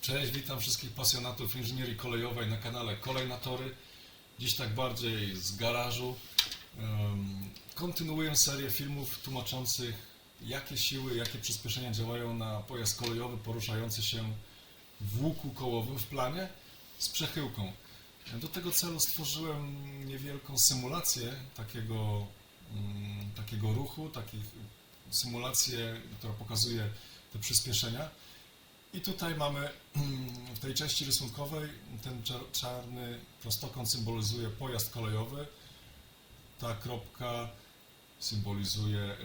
Cześć, witam wszystkich pasjonatów inżynierii kolejowej na kanale Kolejna Tory. Dziś tak bardziej z garażu. Kontynuuję serię filmów tłumaczących jakie siły, jakie przyspieszenia działają na pojazd kolejowy poruszający się w łuku kołowym w planie z przechyłką. Do tego celu stworzyłem niewielką symulację takiego, mm, takiego ruchu, takich, symulację, która pokazuje te przyspieszenia. I tutaj mamy w tej części rysunkowej ten czarny prostokąt symbolizuje pojazd kolejowy. Ta kropka symbolizuje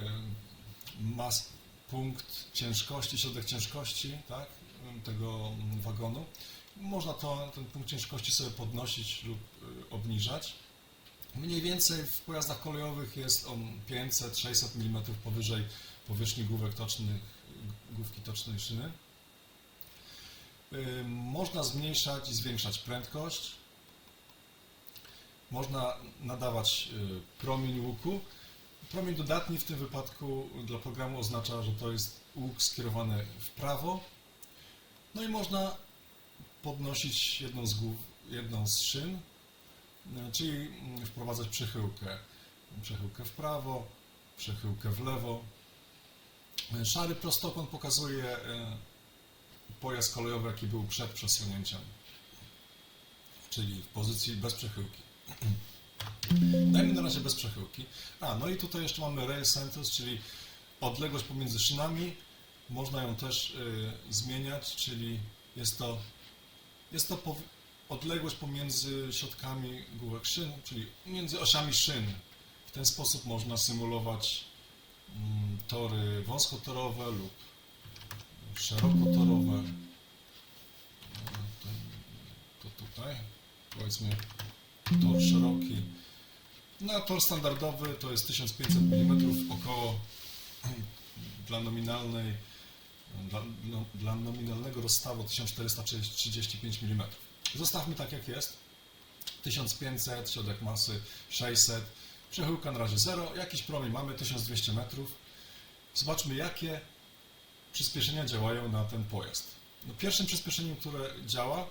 mas, punkt ciężkości, środek ciężkości tak, tego mm, wagonu. Można to, ten punkt ciężkości sobie podnosić lub y, obniżać. Mniej więcej w pojazdach kolejowych jest on 500-600 mm powyżej powierzchni główek tocznych, główki tocznej szyny. Można zmniejszać i zwiększać prędkość. Można nadawać y, promień łuku. Promień dodatni w tym wypadku dla programu oznacza, że to jest łuk skierowany w prawo. No i można podnosić jedną z, głów, jedną z szyn, y, czyli mm, wprowadzać przechyłkę. Przechyłkę w prawo, przechyłkę w lewo. Y, Szary prostokąt pokazuje pojazd kolejowy, jaki był przed przesunięciem, czyli w pozycji bez przechyłki. Dajmy na razie bez przechyłki. A, no i tutaj jeszcze mamy rail centers, czyli odległość pomiędzy szynami. Można ją też y, zmieniać, czyli jest to, jest to odległość pomiędzy środkami główek szyn, czyli między osiami szyn. W ten sposób można symulować mm, tory wąskotorowe lub szerokotorowe. To, to tutaj, powiedzmy tor szeroki. No, tor standardowy to jest 1500 mm, około dla nominalnej, dla, no, dla nominalnego rozstawu 1435 mm. Zostawmy tak jak jest. 1500, środek masy 600, przechyłka na razie 0, jakiś promień mamy 1200 metrów. Zobaczmy jakie przyspieszenia działają na ten pojazd. No, pierwszym przyspieszeniem, które działa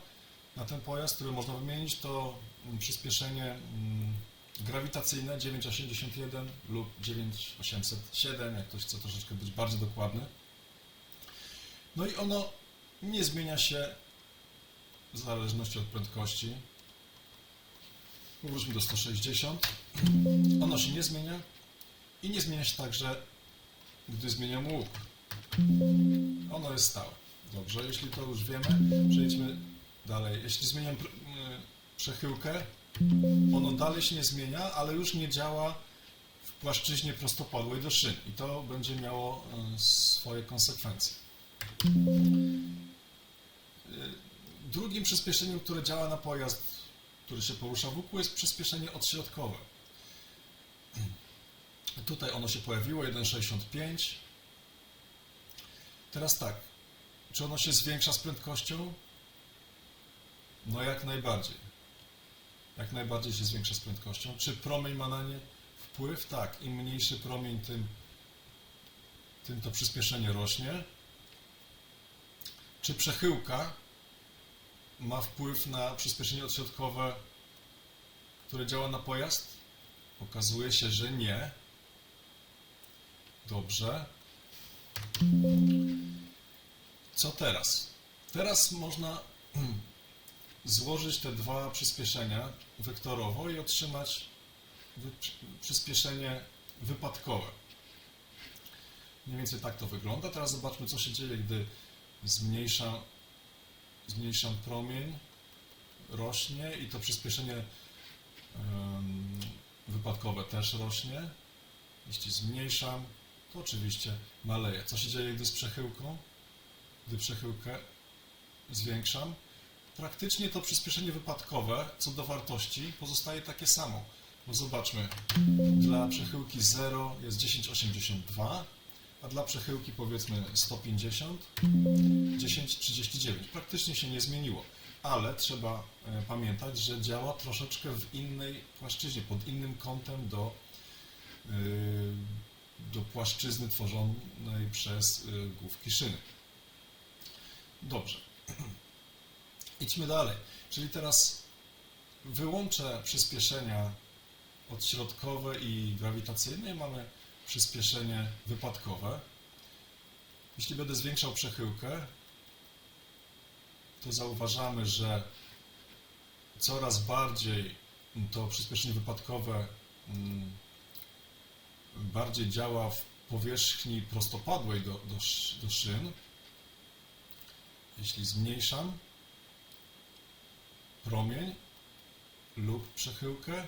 na ten pojazd, które można wymienić, to mm, przyspieszenie mm, grawitacyjne 981 lub 9807, jak ktoś chce troszeczkę być bardziej dokładny. No i ono nie zmienia się w zależności od prędkości. Powróćmy do 160. Ono się nie zmienia i nie zmienia się także, gdy zmieniam łuk. Ono jest stałe. Dobrze, jeśli to już wiemy, przejdźmy dalej. Jeśli zmieniam y, przechyłkę, ono dalej się nie zmienia, ale już nie działa w płaszczyźnie prostopadłej do szyn i to będzie miało y, swoje konsekwencje. Y, Drugim przyspieszeniem, które działa na pojazd, który się porusza wokół, jest przyspieszenie odśrodkowe. Tutaj ono się pojawiło, 1,65. Teraz tak, czy ono się zwiększa z prędkością? No jak najbardziej. Jak najbardziej się zwiększa z prędkością. Czy promień ma na nie wpływ? Tak, im mniejszy promień, tym, tym to przyspieszenie rośnie. Czy przechyłka ma wpływ na przyspieszenie odśrodkowe, które działa na pojazd? Okazuje się, że nie. Dobrze. Co teraz? Teraz można złożyć te dwa przyspieszenia wektorowo i otrzymać przyspieszenie wypadkowe. Mniej więcej tak to wygląda. Teraz zobaczmy, co się dzieje, gdy zmniejsza, zmniejszam promień, rośnie i to przyspieszenie wypadkowe też rośnie. Jeśli zmniejszam, to oczywiście maleje. Co się dzieje, gdy z przechyłką? Gdy przechyłkę zwiększam, praktycznie to przyspieszenie wypadkowe co do wartości pozostaje takie samo. Bo zobaczmy, dla przechyłki 0 jest 10,82, a dla przechyłki powiedzmy 150, 10,39. Praktycznie się nie zmieniło, ale trzeba e, pamiętać, że działa troszeczkę w innej płaszczyźnie, pod innym kątem do, e, do płaszczyzny tworzonej przez e, główki szyny. Dobrze. Idźmy dalej. Czyli teraz wyłączę przyspieszenia odśrodkowe i grawitacyjne mamy przyspieszenie wypadkowe. Jeśli będę zwiększał przechyłkę, to zauważamy, że coraz bardziej to przyspieszenie wypadkowe mm, bardziej działa w powierzchni prostopadłej do, do, do szyn. Jeśli zmniejszam promień lub przechyłkę,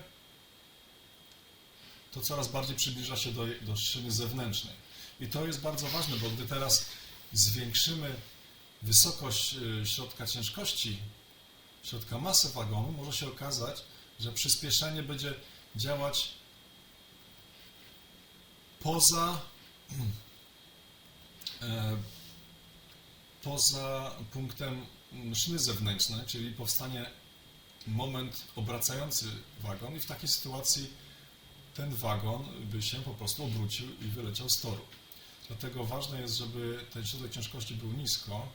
to coraz bardziej przybliża się do, do szyny zewnętrznej. I to jest bardzo ważne, bo gdy teraz zwiększymy wysokość y, środka ciężkości, środka masy wagonu, może się okazać, że przyspieszenie będzie działać poza, e, poza punktem szyny zewnętrznej, czyli powstanie moment obracający wagon i w takiej sytuacji ten wagon by się po prostu obrócił i wyleciał z toru. Dlatego ważne jest, żeby ten środek ciężkości był nisko,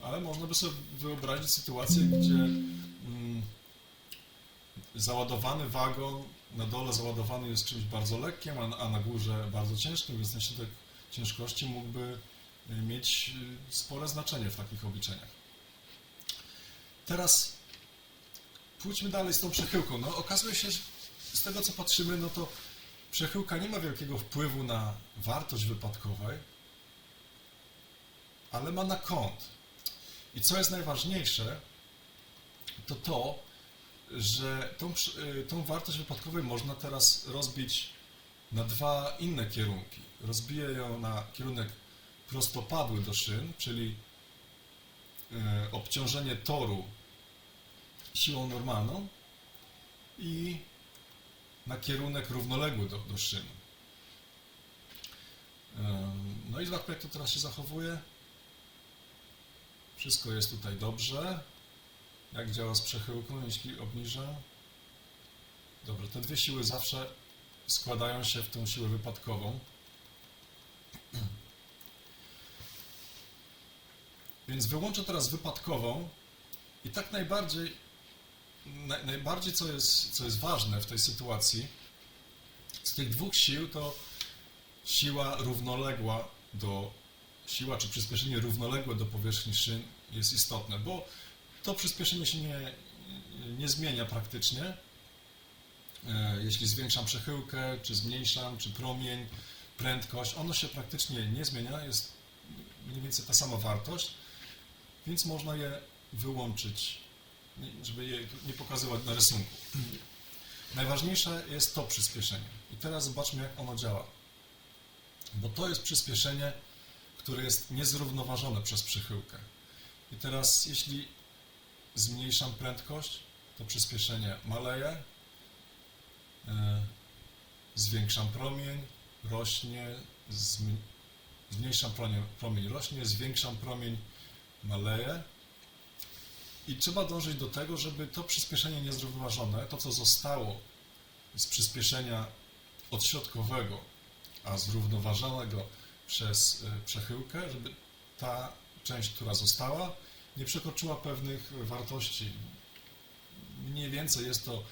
ale można by sobie wyobrazić sytuację, gdzie mm, załadowany wagon na dole załadowany jest czymś bardzo lekkim, a, a na górze bardzo ciężkim, więc ten środek ciężkości mógłby y, mieć y, spore znaczenie w takich obliczeniach. Teraz pójdźmy dalej z tą przechyłką. No, okazuje się, że z tego co patrzymy, no to przechyłka nie ma wielkiego wpływu na wartość wypadkowej, ale ma na kąt. I co jest najważniejsze, to to, że tą, y, tą wartość wypadkowej można teraz rozbić na dwa inne kierunki. Rozbiję ją na kierunek prostopadły do szyn, czyli y, obciążenie toru siłą normalną i na kierunek równoległy do, do szyn. No i zobaczmy, jak to teraz się zachowuje. Wszystko jest tutaj dobrze. Jak działa z przechyłką, jeśli obniżę? Dobrze, te dwie siły zawsze składają się w tą siłę wypadkową. Więc wyłączę teraz wypadkową i tak najbardziej, naj, najbardziej co jest, co jest ważne w tej sytuacji, z tych dwóch sił to siła równoległa do, siła czy przyspieszenie równoległe do powierzchni szyn jest istotne, bo to przyspieszenie się nie, nie zmienia praktycznie. E, Jeśli zwiększam przechyłkę, czy zmniejszam, czy promień, prędkość, ono się praktycznie nie zmienia, jest mniej więcej ta sama wartość, więc można je wyłączyć, żeby je nie pokazywać na rysunku. Najważniejsze jest to przyspieszenie. I teraz zobaczmy, jak ono działa. Bo to jest przyspieszenie, które jest niezrównoważone przez przychyłkę. I teraz, jeśli zmniejszam prędkość, to przyspieszenie maleje, e, zwiększam promień, rośnie, zm- zmniejszam promień, promień, rośnie, zwiększam promień, maleje. I trzeba dążyć do tego, żeby to przyspieszenie niezrównoważone, to co zostało z przyspieszenia odśrodkowego, a zrównoważonego przez e, przechyłkę, żeby ta część, która została, nie przekroczyła pewnych wartości. Mniej więcej jest to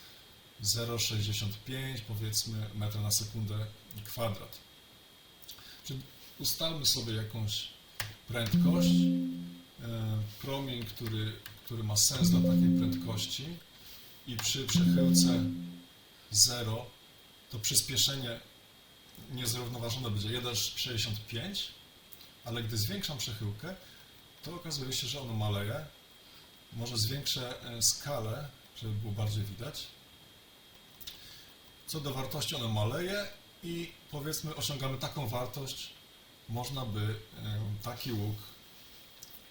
0,65 powiedzmy metra na sekundę kwadrat. Czyli ustalmy sobie jakąś prędkość, e, promień, który, który ma sens dla takiej prędkości i przy przechyłce 0 to przyspieszenie niezrównoważone będzie 1,65, ale gdy zwiększam przechyłkę, to okazuje się, że ono maleje. Może zwiększę e, skalę, żeby było bardziej widać. Co do wartości ono maleje i powiedzmy osiągamy taką wartość, można by e, taki łuk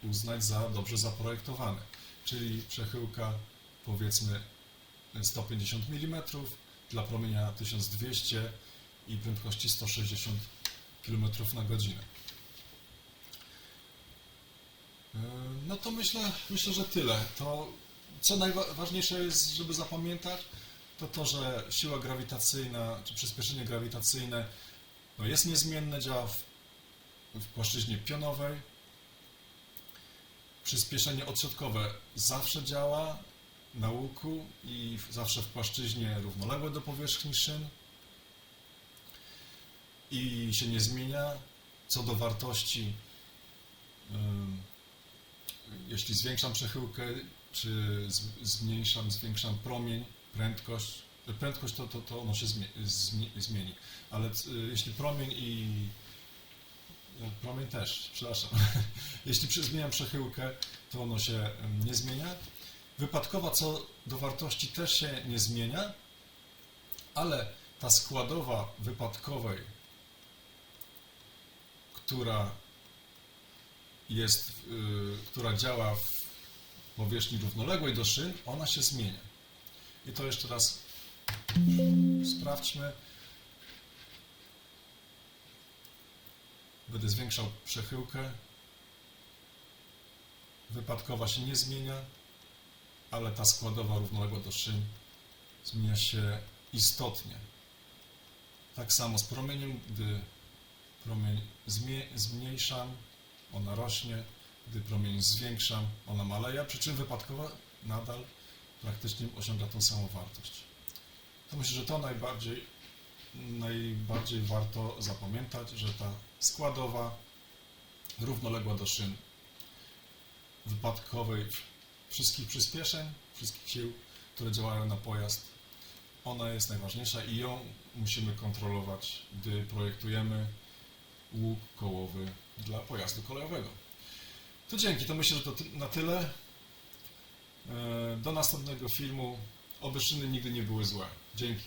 uznać za dobrze zaprojektowany. Czyli przechyłka powiedzmy 150 mm dla promienia 1200 i prędkości 160 km na godzinę. No to myślę, myślę, że tyle. To co najważniejsze jest, żeby zapamiętać, to to, że siła grawitacyjna, czy przyspieszenie grawitacyjne no jest niezmienne, działa w, w płaszczyźnie pionowej. Przyspieszenie odśrodkowe zawsze działa na łuku i zawsze w płaszczyźnie równoległe do powierzchni szyn i się nie zmienia. Co do wartości, ym, jeśli zwiększam przechyłkę, czy zmniejszam, zwiększam promień, prędkość, prędkość to, to, to ono się zmie, zmie, zmieni, ale jeśli promień i no, promień też, przepraszam. Jeśli zmieniam przechyłkę, to ono się nie zmienia. Wypadkowa co do wartości też się nie zmienia, ale ta składowa wypadkowej, która jest, y, która działa w powierzchni równoległej do szyn, ona się zmienia. I to jeszcze raz sprawdźmy. Będę zwiększał przechyłkę. Wypadkowa się nie zmienia, ale ta składowa równoległa do szyn zmienia się istotnie. Tak samo z promieniem, gdy promień zmniejszam, ona rośnie, gdy promień zwiększam, ona maleje, przy czym wypadkowa nadal praktycznie osiąga tą samą wartość. To myślę, że to najbardziej, najbardziej warto zapamiętać, że ta składowa równoległa do szyn wypadkowej wszystkich przyspieszeń, wszystkich sił, które działają na pojazd, ona jest najważniejsza i ją musimy kontrolować, gdy projektujemy łuk kołowy dla pojazdu kolejowego. To dzięki, to myślę, że to na tyle. E, Do następnego filmu. Oby szyny nigdy nie były złe. Dzięki.